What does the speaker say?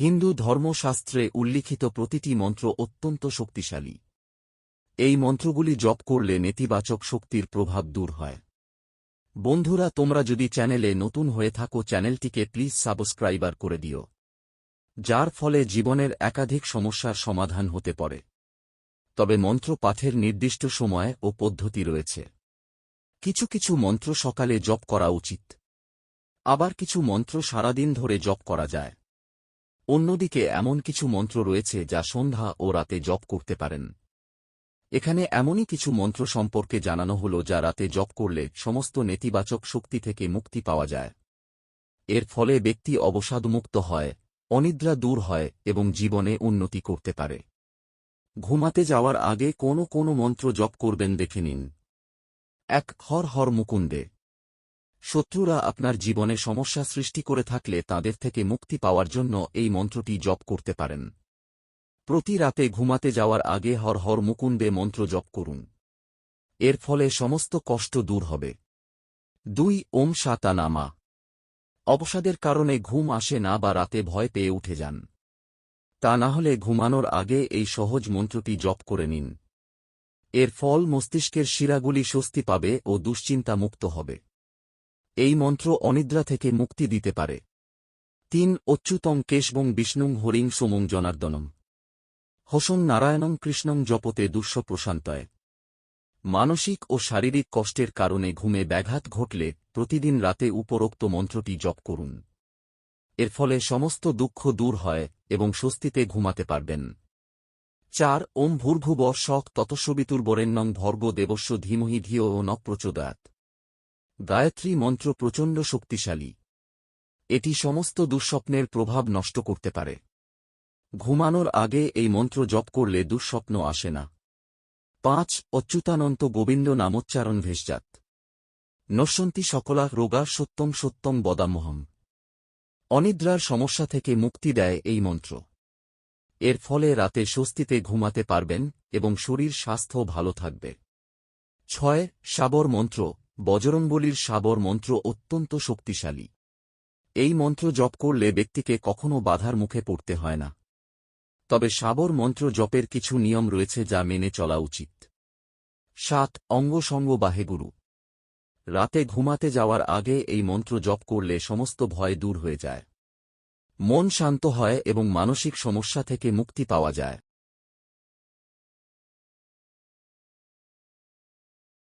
হিন্দু ধর্মশাস্ত্রে উল্লিখিত প্রতিটি মন্ত্র অত্যন্ত শক্তিশালী। এই মন্ত্রগুলি জপ করলে নেতিবাচক শক্তির প্রভাব দূর হয়। বন্ধুরা, তোমরা যদি চ্যানেলে নতুন হয়ে থাকো, চ্যানেলটিকে প্লিজ সাবস্ক্রাইবার করে দিও। যার ফলে জীবনের একাধিক সমস্যার সমাধান হতে পারে। তবে মন্ত্র পাঠের নির্দিষ্ট সময় ও পদ্ধতি রয়েছে। কিছু কিছু মন্ত্র সকালে জপ করা উচিত। আবার কিছু মন্ত্র সারাদিন ধরে জপ করা যায়। অন্যদিকে এমন কিছু মন্ত্র রয়েছে যা সন্ধ্যা ও রাতে জপ করতে পারেন। এখানে এমনই কিছু মন্ত্র সম্পর্কে জানানো হল যা রাতে জপ করলে সমস্ত নেতিবাচক শক্তি থেকে মুক্তি পাওয়া যায়। এর ফলে ব্যক্তি অবসাদমুক্ত হয়, অনিদ্রা দূর হয় এবং জীবনে উন্নতি করতে পারে। ঘুমাতে যাওয়ার আগে কোনো কোনো মন্ত্র জপ করবেন দেখে নিন। এক হর হর মুকুন্দে। শত্রুরা আপনার জীবনে সমস্যা সৃষ্টি করে থাকলে তাদের থেকে মুক্তি পাওয়ার জন্য এই মন্ত্রটি জপ করতে পারেন। প্রতি রাতে ঘুমাতে যাওয়ার আগে হর হর মুকুন্দে মন্ত্র জপ করুন। এর ফলে সমস্ত কষ্ট দূর হবে। দুই, ওম সাতা নামা অবসাদের কারণে ঘুম আসে না বা রাতে ভয় পেয়ে উঠে যান। তা না হলে ঘুমানোর আগে এই সহজ মন্ত্রটি জপ করে নিন। এর ফল মস্তিষ্কের শিরাগুলি স্বস্তি পাবে ও দুশ্চিন্তা মুক্ত হবে। এই মন্ত্র অনিদ্রা থেকে মুক্তি দিতে পারে। তিন, অচ্যুতং কেশবং বিষ্ণুং হরিং সোমং জনার্দনম। হসং নারায়ণং কৃষ্ণং জপতে দুঃস্ব প্রশান্তয় মানসিক ও শারীরিক কষ্টের কারণে ঘুমে ব্যাঘাত ঘটলে প্রতিদিন রাতে উপরোক্ত মন্ত্রটি জপ করুন। এর ফলে সমস্ত দুঃখ দূর হয় এবং স্বস্তিতে ঘুমাতে পারবেন। চার, ওম ভূর্ভুব শখ ততস্ববিতুর বরেণ্যং ভর্গ দেবস্ব ধীমহি ধিয় ও প্রচোদয়াত গায়ত্রী মন্ত্র প্রচণ্ড শক্তিশালী। এটি সমস্ত দুঃস্বপ্নের প্রভাব নষ্ট করতে পারে। ঘুমানোর আগে এই মন্ত্র জপ করলে দুঃস্বপ্ন আসে না। পাঁচ, অচ্যুতানন্ত গোবিন্দ নামোচ্চারণ ভেষজাত। নশ্যন্তি সকলা রোগা সত্যম সত্যম বদামোহম। অনিদ্রার সমস্যা থেকে মুক্তি দেয় এই মন্ত্র। এর ফলে রাতে স্বস্তিতে ঘুমাতে পারবেন এবং শরীর স্বাস্থ্য ভালো থাকবে। ছয়, সাবর মন্ত্র বজরংবলির সাবর মন্ত্র অত্যন্ত শক্তিশালী। এই মন্ত্র জপ করলে ব্যক্তিকে কখনও বাধার মুখে পড়তে হয় না। তবে সাবর মন্ত্র জপের কিছু নিয়ম রয়েছে যা মেনে চলা উচিত। সাত অঙ্গসঙ্গ বাহেগুরু রাতে ঘুমাতে যাওয়ার আগে এই মন্ত্র জপ করলে সমস্ত ভয় দূর হয়ে যায়। মন শান্ত হয় এবং মানসিক সমস্যা থেকে মুক্তি পাওয়া যায়।